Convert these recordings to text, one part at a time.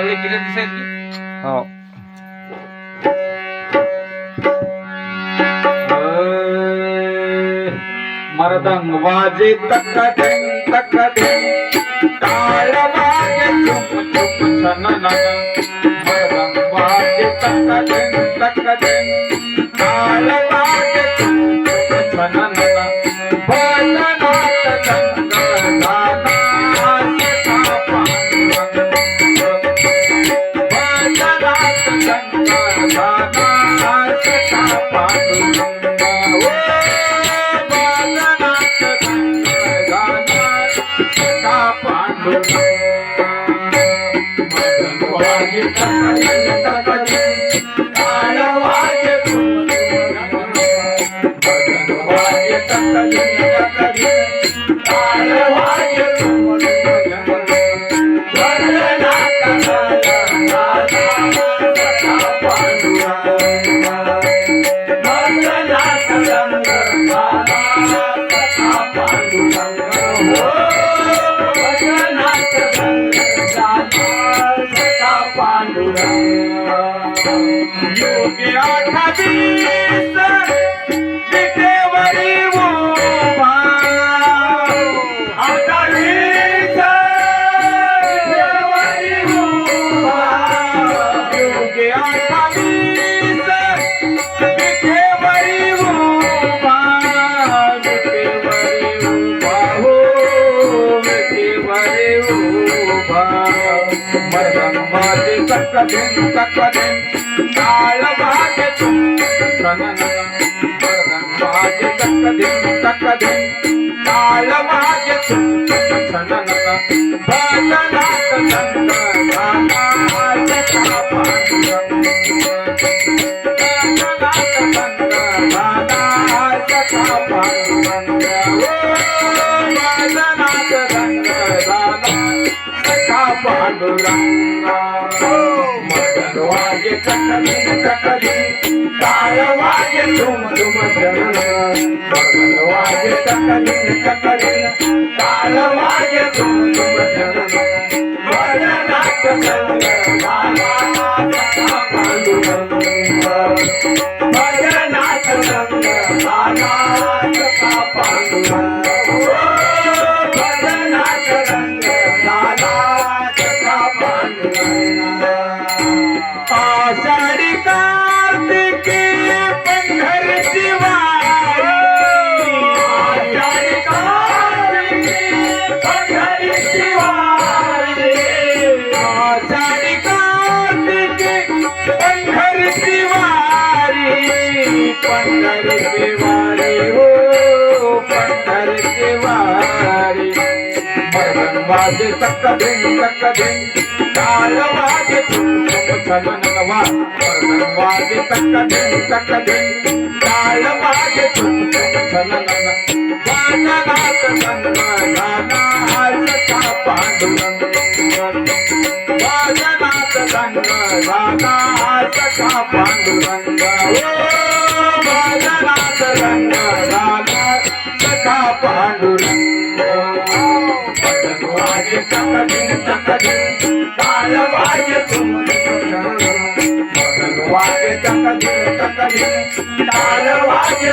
Salir aquí de Sergio. Oh. Eh, மரதங் வாஜி தக்க டெங் தக்க டெங் தாள வாஜி மரதங் வாஜி தக்க டெங் भजनात गंगा गाना सखा योगी आठावीस विटेवरी उभा. आठावीस वाजे तक्कदिन तक्कदिन ताळ वाजे तुम सनन मरदम वाजे तक्कदिन तक्कदिन ताळ वाजे वाजे कटली कटली ताळ वाजे तुम तुम जनन मदन वाजे कटली कटली ताळ वाजे तुम तुम जनन भजनात गंग गाना पंढरची वारी पंढरची वारी हो पंढरची वारी मरण वाजे तक दिन तक दिन काल वाजे तुम छलन नवा मरण वाजे तक दिन तक दिन काल वाजे तुम छलन गानात गंगा गाना सखा पांडुरंग गानात गंगा गाना सखा पांडुरंग ओ गानात गंगा गाना सखा पांडुरंग मदन वाजे तकदिन तकदिन काल वाजे तुम मदन वाजे तकदिन तकदिन काल वाजे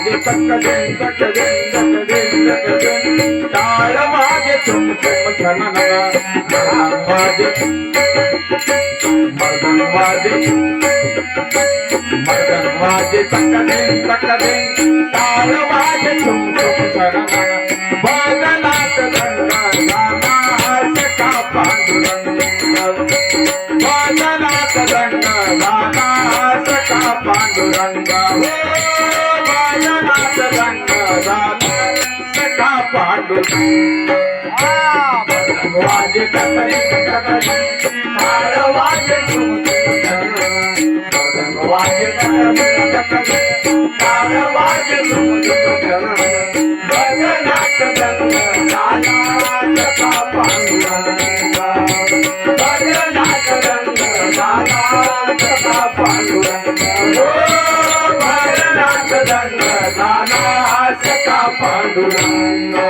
मदन वाजे तकदिन तकदिन तकदिन तकदिन ताळ वाजे तुम तुम छनन मदन वाजे मदन वाजे मदन वाजे तकदिन तकदिन ताळ वाजे तुम तुम छनन भजनात गंगा गाना सखा पांडुरंग भजना भजनात रंग झाला सखा पांडुरंग हो भजनात रंग वाजे कतरी कतरी टाळ वाजे झुम वाजे कतरी कतरी टाळ वाजे झुम भजनात रंग झाला सखा पांडुरंग Pandurana.